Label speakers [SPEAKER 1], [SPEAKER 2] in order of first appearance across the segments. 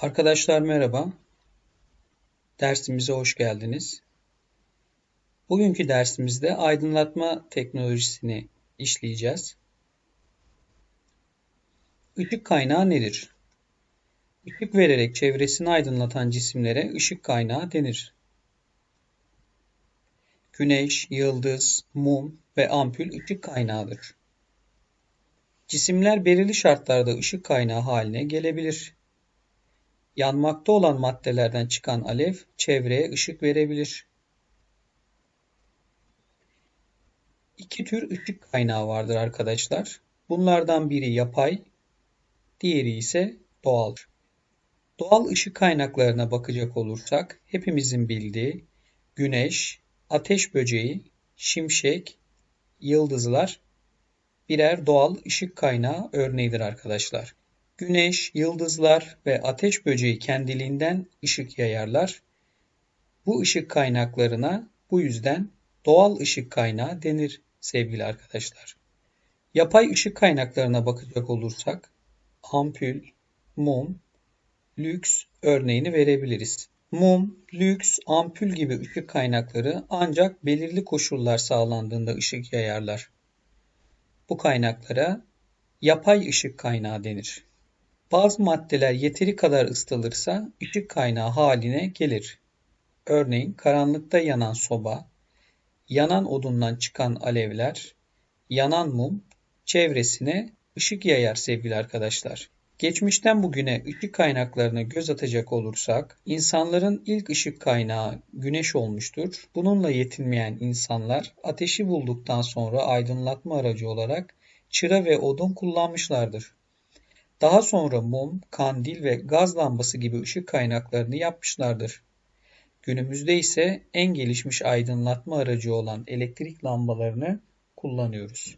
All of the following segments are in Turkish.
[SPEAKER 1] Arkadaşlar merhaba. Dersimize hoş geldiniz. Bugünkü dersimizde aydınlatma teknolojisini işleyeceğiz. Işık kaynağı nedir? Işık vererek çevresini aydınlatan cisimlere ışık kaynağı denir. Güneş, yıldız, mum ve ampul ışık kaynağıdır. Cisimler belirli şartlarda ışık kaynağı haline gelebilir. Yanmakta olan maddelerden çıkan alev çevreye ışık verebilir. İki tür ışık kaynağı vardır arkadaşlar. Bunlardan biri yapay, diğeri ise doğal. Doğal ışık kaynaklarına bakacak olursak hepimizin bildiği güneş, ateş böceği, şimşek, yıldızlar birer doğal ışık kaynağı örneğidir arkadaşlar. Güneş, yıldızlar ve ateş böceği kendiliğinden ışık yayarlar. Bu ışık kaynaklarına bu yüzden doğal ışık kaynağı denir sevgili arkadaşlar. Yapay ışık kaynaklarına bakacak olursak ampul, mum, lüks örneğini verebiliriz. Mum, lüks, ampul gibi ışık kaynakları ancak belirli koşullar sağlandığında ışık yayarlar. Bu kaynaklara yapay ışık kaynağı denir. Bazı maddeler yeteri kadar ısıtılırsa ışık kaynağı haline gelir. Örneğin karanlıkta yanan soba, yanan odundan çıkan alevler, yanan mum çevresine ışık yayar sevgili arkadaşlar. Geçmişten bugüne ışık kaynaklarına göz atacak olursak, insanların ilk ışık kaynağı güneş olmuştur. Bununla yetinmeyen insanlar ateşi bulduktan sonra aydınlatma aracı olarak çıra ve odun kullanmışlardır. Daha sonra mum, kandil ve gaz lambası gibi ışık kaynaklarını yapmışlardır. Günümüzde ise en gelişmiş aydınlatma aracı olan elektrik lambalarını kullanıyoruz.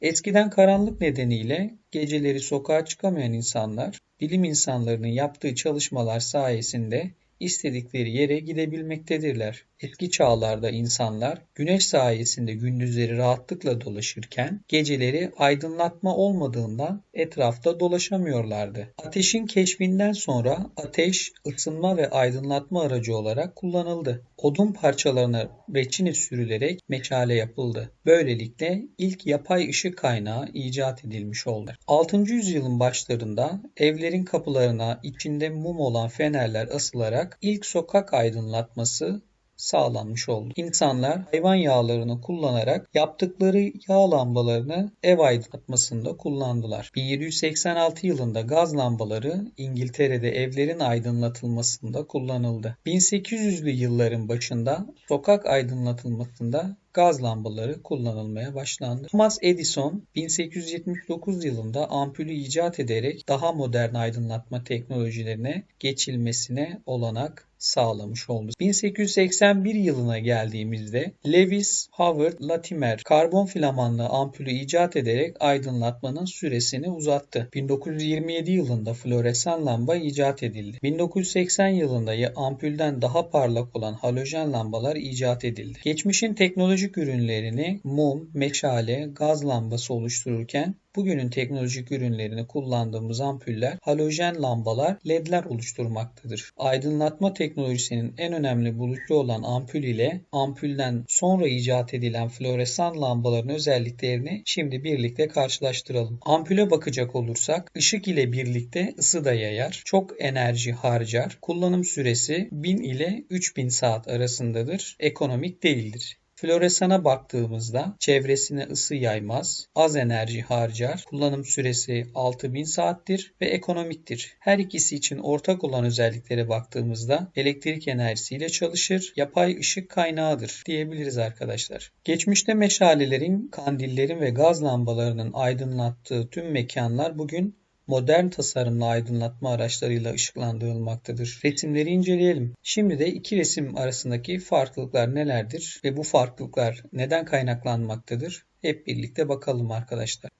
[SPEAKER 1] Eskiden karanlık nedeniyle geceleri sokağa çıkamayan insanlar, bilim insanlarının yaptığı çalışmalar sayesinde istedikleri yere gidebilmektedirler. Eski çağlarda insanlar güneş sayesinde gündüzleri rahatlıkla dolaşırken geceleri aydınlatma olmadığından etrafta dolaşamıyorlardı. Ateşin keşfinden sonra ateş ısınma ve aydınlatma aracı olarak kullanıldı. Odun parçalarına reçine sürülerek meşale yapıldı. Böylelikle ilk yapay ışık kaynağı icat edilmiş oldu. 6. yüzyılın başlarında evlerin kapılarına içinde mum olan fenerler asılarak ilk sokak aydınlatması sağlanmış oldu. İnsanlar hayvan yağlarını kullanarak yaptıkları yağ lambalarını ev aydınlatmasında kullandılar. 1786 yılında gaz lambaları İngiltere'de evlerin aydınlatılmasında kullanıldı. 1800'lü yılların başında sokak aydınlatılmasında gaz lambaları kullanılmaya başlandı. Thomas Edison 1879 yılında ampulü icat ederek daha modern aydınlatma teknolojilerine geçilmesine olanak sağlamış oldu. 1881 yılına geldiğimizde Lewis Howard Latimer karbon filamanlı ampulü icat ederek aydınlatmanın süresini uzattı. 1927 yılında floresan lamba icat edildi. 1980 yılında ampulden daha parlak olan halojen lambalar icat edildi. Geçmişin teknolojik ürünlerini mum, meşale, gaz lambası oluştururken Bugünün teknolojik ürünlerini kullandığımız ampuller halojen lambalar ledler oluşturmaktadır. Aydınlatma teknolojisinin en önemli buluşu olan ampul ile ampulden sonra icat edilen floresan lambaların özelliklerini şimdi birlikte karşılaştıralım. Ampule bakacak olursak ışık ile birlikte ısı da yayar, çok enerji harcar, kullanım süresi 1000 ile 3000 saat arasındadır, ekonomik değildir. Floresana baktığımızda çevresine ısı yaymaz, az enerji harcar, kullanım süresi 6000 saattir ve ekonomiktir. Her ikisi için ortak olan özelliklere baktığımızda elektrik enerjisiyle çalışır, yapay ışık kaynağıdır diyebiliriz arkadaşlar. Geçmişte meşalelerin, kandillerin ve gaz lambalarının aydınlattığı tüm mekanlar bugün modern tasarımlı aydınlatma araçlarıyla ışıklandırılmaktadır. Resimleri inceleyelim. Şimdi de iki resim arasındaki farklılıklar nelerdir ve bu farklılıklar neden kaynaklanmaktadır? Hep birlikte bakalım arkadaşlar.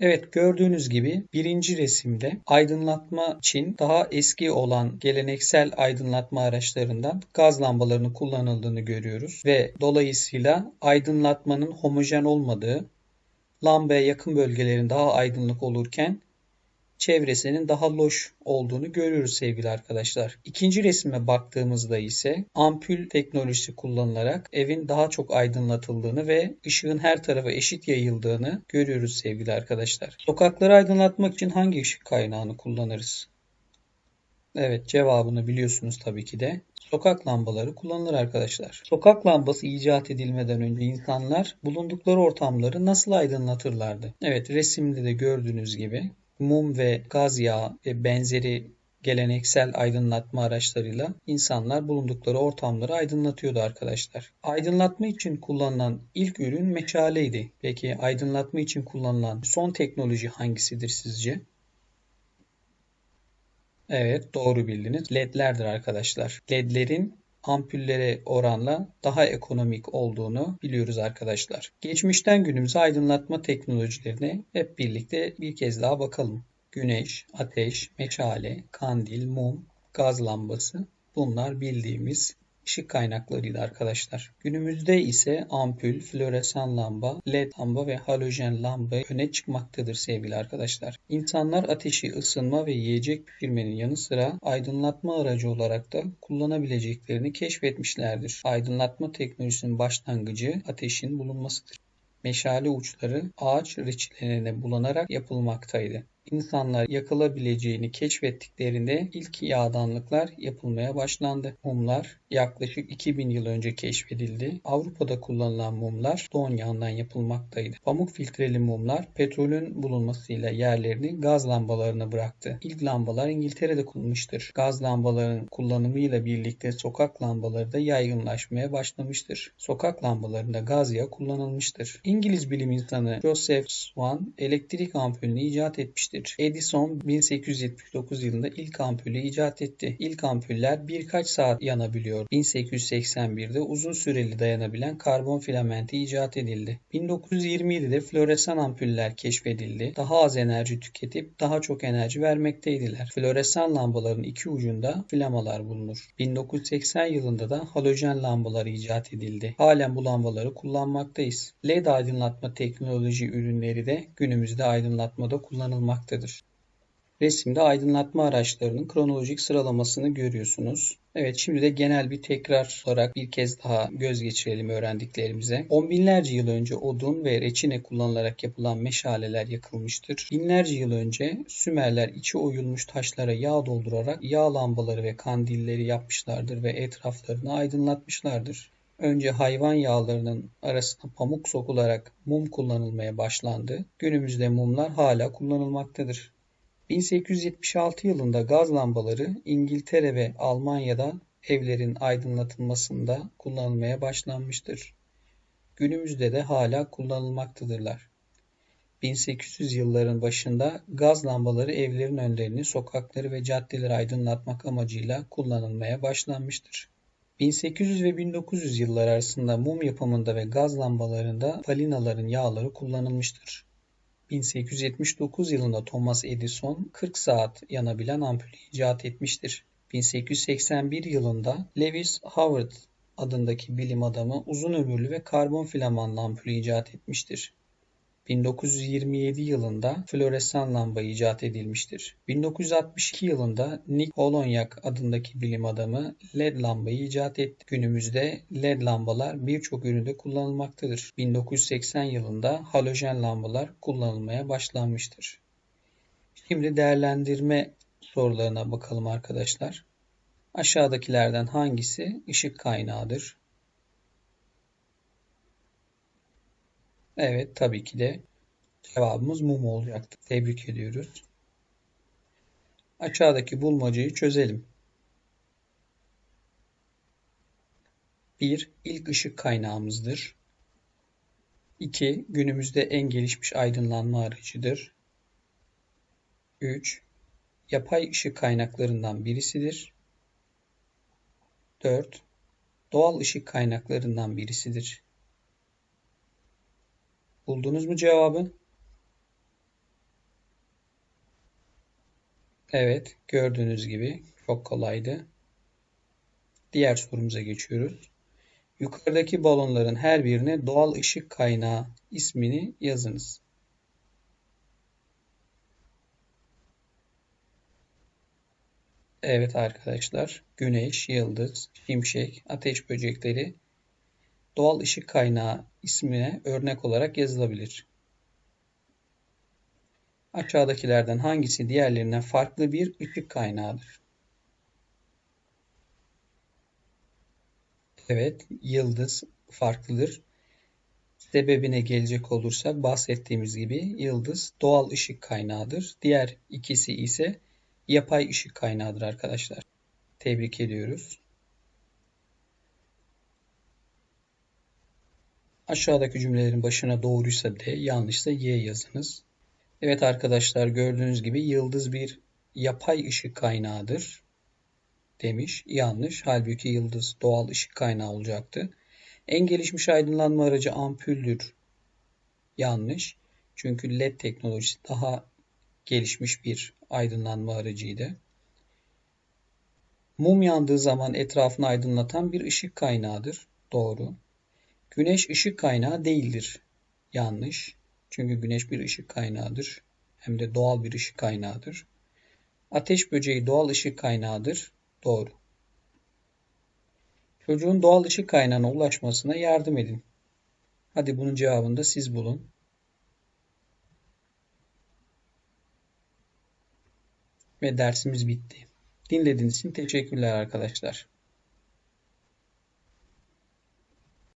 [SPEAKER 1] Evet gördüğünüz gibi birinci resimde aydınlatma için daha eski olan geleneksel aydınlatma araçlarından gaz lambalarını kullanıldığını görüyoruz ve dolayısıyla aydınlatmanın homojen olmadığı lambaya yakın bölgelerin daha aydınlık olurken çevresinin daha loş olduğunu görüyoruz sevgili arkadaşlar. İkinci resme baktığımızda ise ampul teknolojisi kullanılarak evin daha çok aydınlatıldığını ve ışığın her tarafa eşit yayıldığını görüyoruz sevgili arkadaşlar. Sokakları aydınlatmak için hangi ışık kaynağını kullanırız? Evet cevabını biliyorsunuz tabii ki de. Sokak lambaları kullanılır arkadaşlar. Sokak lambası icat edilmeden önce insanlar bulundukları ortamları nasıl aydınlatırlardı? Evet resimde de gördüğünüz gibi mum ve gaz yağı ve benzeri geleneksel aydınlatma araçlarıyla insanlar bulundukları ortamları aydınlatıyordu arkadaşlar. Aydınlatma için kullanılan ilk ürün meşaleydi. Peki aydınlatma için kullanılan son teknoloji hangisidir sizce? Evet doğru bildiniz. LED'lerdir arkadaşlar. LED'lerin ampullere oranla daha ekonomik olduğunu biliyoruz arkadaşlar. Geçmişten günümüze aydınlatma teknolojilerine hep birlikte bir kez daha bakalım. Güneş, ateş, meşale, kandil, mum, gaz lambası bunlar bildiğimiz ışık kaynaklarıydı arkadaşlar. Günümüzde ise ampul, floresan lamba, led lamba ve halojen lamba öne çıkmaktadır sevgili arkadaşlar. İnsanlar ateşi ısınma ve yiyecek pişirmenin yanı sıra aydınlatma aracı olarak da kullanabileceklerini keşfetmişlerdir. Aydınlatma teknolojisinin başlangıcı ateşin bulunmasıdır. Meşale uçları ağaç reçetelerine bulanarak yapılmaktaydı insanlar yakılabileceğini keşfettiklerinde ilk yağdanlıklar yapılmaya başlandı. Mumlar yaklaşık 2000 yıl önce keşfedildi. Avrupa'da kullanılan mumlar don yağından yapılmaktaydı. Pamuk filtreli mumlar petrolün bulunmasıyla yerlerini gaz lambalarına bıraktı. İlk lambalar İngiltere'de kullanılmıştır. Gaz lambalarının kullanımıyla birlikte sokak lambaları da yaygınlaşmaya başlamıştır. Sokak lambalarında gaz yağı kullanılmıştır. İngiliz bilim insanı Joseph Swan elektrik ampulünü icat etmiştir etmiştir. Edison 1879 yılında ilk ampulü icat etti. İlk ampuller birkaç saat yanabiliyor. 1881'de uzun süreli dayanabilen karbon filamenti icat edildi. 1927'de floresan ampuller keşfedildi. Daha az enerji tüketip daha çok enerji vermekteydiler. Floresan lambaların iki ucunda flamalar bulunur. 1980 yılında da halojen lambaları icat edildi. Halen bu lambaları kullanmaktayız. LED aydınlatma teknoloji ürünleri de günümüzde aydınlatmada kullanılmaktadır bulunmaktadır. Resimde aydınlatma araçlarının kronolojik sıralamasını görüyorsunuz. Evet şimdi de genel bir tekrar olarak bir kez daha göz geçirelim öğrendiklerimize. On binlerce yıl önce odun ve reçine kullanılarak yapılan meşaleler yakılmıştır. Binlerce yıl önce Sümerler içi oyulmuş taşlara yağ doldurarak yağ lambaları ve kandilleri yapmışlardır ve etraflarını aydınlatmışlardır. Önce hayvan yağlarının arasına pamuk sokularak mum kullanılmaya başlandı. Günümüzde mumlar hala kullanılmaktadır. 1876 yılında gaz lambaları İngiltere ve Almanya'da evlerin aydınlatılmasında kullanılmaya başlanmıştır. Günümüzde de hala kullanılmaktadırlar. 1800 yılların başında gaz lambaları evlerin önlerini, sokakları ve caddeleri aydınlatmak amacıyla kullanılmaya başlanmıştır. 1800 ve 1900 yılları arasında mum yapımında ve gaz lambalarında falinaların yağları kullanılmıştır. 1879 yılında Thomas Edison 40 saat yanabilen ampulü icat etmiştir. 1881 yılında Lewis Howard adındaki bilim adamı uzun ömürlü ve karbon filamanlı ampulü icat etmiştir. 1927 yılında floresan lamba icat edilmiştir. 1962 yılında Nick Holonyak adındaki bilim adamı LED lambayı icat etti. Günümüzde LED lambalar birçok üründe kullanılmaktadır. 1980 yılında halojen lambalar kullanılmaya başlanmıştır. Şimdi değerlendirme sorularına bakalım arkadaşlar. Aşağıdakilerden hangisi ışık kaynağıdır? Evet tabii ki de cevabımız mum olacaktı. Tebrik ediyoruz. Aşağıdaki bulmacayı çözelim. 1. İlk ışık kaynağımızdır. 2. Günümüzde en gelişmiş aydınlanma aracıdır. 3. Yapay ışık kaynaklarından birisidir. 4. Doğal ışık kaynaklarından birisidir. Buldunuz mu cevabı? Evet, gördüğünüz gibi çok kolaydı. Diğer sorumuza geçiyoruz. Yukarıdaki balonların her birine doğal ışık kaynağı ismini yazınız. Evet arkadaşlar, güneş, yıldız, şimşek, ateş böcekleri doğal ışık kaynağı ismine örnek olarak yazılabilir. Aşağıdakilerden hangisi diğerlerinden farklı bir ışık kaynağıdır? Evet, yıldız farklıdır. Sebebine gelecek olursak bahsettiğimiz gibi yıldız doğal ışık kaynağıdır. Diğer ikisi ise yapay ışık kaynağıdır arkadaşlar. Tebrik ediyoruz. Aşağıdaki cümlelerin başına doğruysa D, yanlışsa Y yazınız. Evet arkadaşlar gördüğünüz gibi yıldız bir yapay ışık kaynağıdır demiş. Yanlış. Halbuki yıldız doğal ışık kaynağı olacaktı. En gelişmiş aydınlanma aracı ampüldür. Yanlış. Çünkü LED teknolojisi daha gelişmiş bir aydınlanma aracıydı. Mum yandığı zaman etrafını aydınlatan bir ışık kaynağıdır. Doğru. Güneş ışık kaynağı değildir. Yanlış. Çünkü güneş bir ışık kaynağıdır. Hem de doğal bir ışık kaynağıdır. Ateş böceği doğal ışık kaynağıdır. Doğru. Çocuğun doğal ışık kaynağına ulaşmasına yardım edin. Hadi bunun cevabını da siz bulun. Ve dersimiz bitti. Dinlediğiniz için teşekkürler arkadaşlar.